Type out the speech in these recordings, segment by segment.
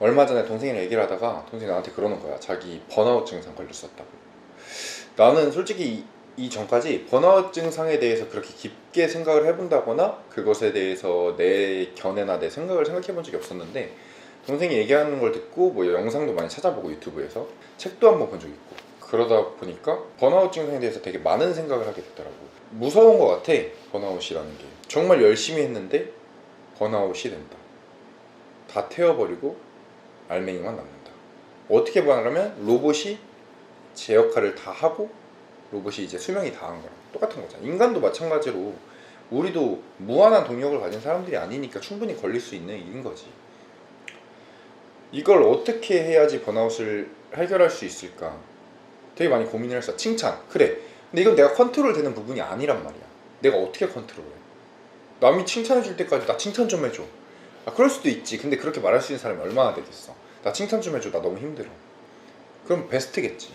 얼마 전에 동생이랑 얘기를 하다가 동생이 나한테 그러는 거야. 자기 번아웃 증상 걸렸었다고. 나는 솔직히 이, 이 전까지 번아웃 증상에 대해서 그렇게 깊게 생각을 해본다거나 그것에 대해서 내 견해나 내 생각을 생각해 본 적이 없었는데 동생이 얘기하는 걸 듣고 뭐 영상도 많이 찾아보고 유튜브에서 책도 한번 본 적이 있고 그러다 보니까 번아웃 증상에 대해서 되게 많은 생각을 하게 됐더라고. 무서운 것 같아 번아웃이라는 게. 정말 열심히 했는데 번아웃이 된다. 다 태워버리고 알맹이만 남는다. 어떻게 말하면 로봇이 제 역할을 다 하고 로봇이 이제 수명이 다한 거랑 똑같은 거잖아. 인간도 마찬가지로 우리도 무한한 동력을 가진 사람들이 아니니까 충분히 걸릴 수 있는 일인 거지. 이걸 어떻게 해야지 번아웃을 해결할 수 있을까? 되게 많이 고민을 했어. 칭찬. 그래. 근데 이건 내가 컨트롤 되는 부분이 아니란 말이야. 내가 어떻게 컨트롤해? 남이 칭찬해 줄 때까지 나 칭찬 좀 해줘 아 그럴 수도 있지. 근데 그렇게 말할 수 있는 사람이 얼마나 되겠어? 나 칭찬 좀 해줘. 나 너무 힘들어. 그럼 베스트겠지.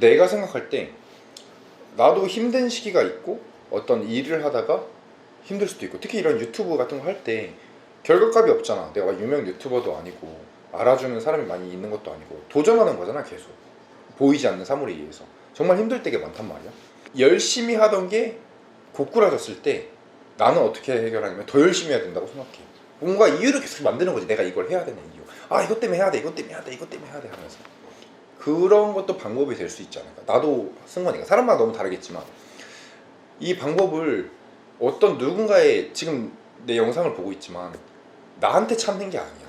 내가 생각할 때 나도 힘든 시기가 있고 어떤 일을 하다가 힘들 수도 있고 특히 이런 유튜브 같은 거 할 때 결과값이 없잖아. 내가 유명 유튜버도 아니고 알아주는 사람이 많이 있는 것도 아니고 도전하는 거잖아 계속. 보이지 않는 사물에 의해서. 정말 힘들 때가 많단 말이야. 열심히 하던 게 고꾸라졌을 때 나는 어떻게 해결하냐면 더 열심히 해야 된다고 생각해. 뭔가 이유를 계속 만드는 거지. 내가 이걸 해야 되는 이유. 아 이것 때문에 해야 돼 이것 때문에 해야 돼 이것 때문에 해야 돼 하면서. 그런 것도 방법이 될 수 있지 않을까. 나도 쓴 거니까. 사람마다 너무 다르겠지만. 이 방법을 어떤 누군가의 지금 내 영상을 보고 있지만 나한테 찾는 게 아니야.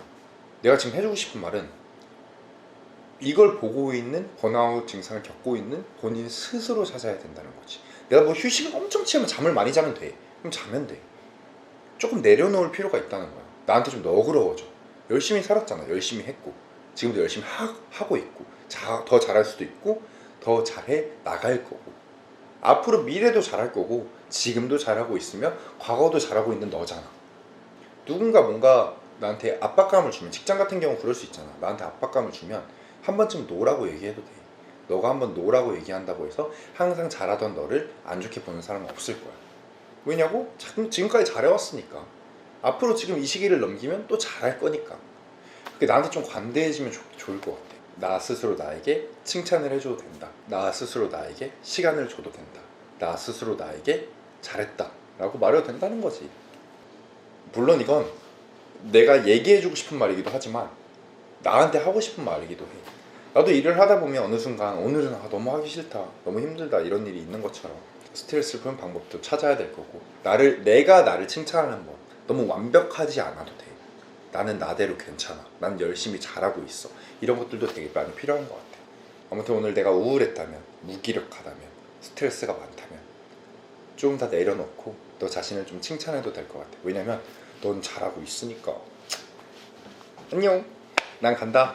내가 지금 해주고 싶은 말은 이걸 보고 있는 번아웃 증상을 겪고 있는 본인 스스로 찾아야 된다는 거지. 내가 뭐 휴식을 엄청 취하면 잠을 많이 자면 돼 그럼 자면 돼. 조금 내려놓을 필요가 있다는 거야. 나한테 좀 너그러워져. 열심히 살았잖아. 열심히 했고. 지금도 열심히 하, 하고 있고. 자, 더 잘할 수도 있고 더 잘해 나갈 거고. 앞으로 미래도 잘할 거고 지금도 잘하고 있으면 과거도 잘하고 있는 너잖아. 누군가 뭔가 나한테 압박감을 주면 직장 같은 경우 그럴 수 있잖아. 나한테 압박감을 주면 한 번쯤 노라고 얘기해도 돼. 너가 한 번 노라고 얘기한다고 해서 항상 잘하던 너를 안 좋게 보는 사람은 없을 거야 왜냐고? 자- 지금까지 잘해왔으니까. 앞으로 지금 이 시기를 넘기면 또 잘할 거니까. 그게 나한테 좀 관대해지면 좋, 좋을 것 같아. 나 스스로 나에게 칭찬을 해줘도 된다. 나 스스로 나에게 시간을 줘도 된다. 나 스스로 나에게 잘했다. 라고 말해도 된다는 거지. 물론 이건 내가 얘기해주고 싶은 말이기도 하지만 나한테 하고 싶은 말이기도 해. 나도 일을 하다 보면 어느 순간 오늘은 아, 너무 하기 싫다. 너무 힘들다. 이런 일이 있는 것처럼 스트레스를 푸는 방법도 찾아야 될 거고 나를 내가 나를 칭찬하는 법 너무 완벽하지 않아도 돼. 나는 나대로 괜찮아. 난 열심히 잘하고 있어. 이런 것들도 되게 많이 필요한 것 같아. 아무튼 오늘 내가 우울했다면 무기력하다면 스트레스가 많다면 좀 다 내려놓고 너 자신을 좀 칭찬해도 될 것 같아. 왜냐면 넌 잘하고 있으니까. 안녕! 난 간다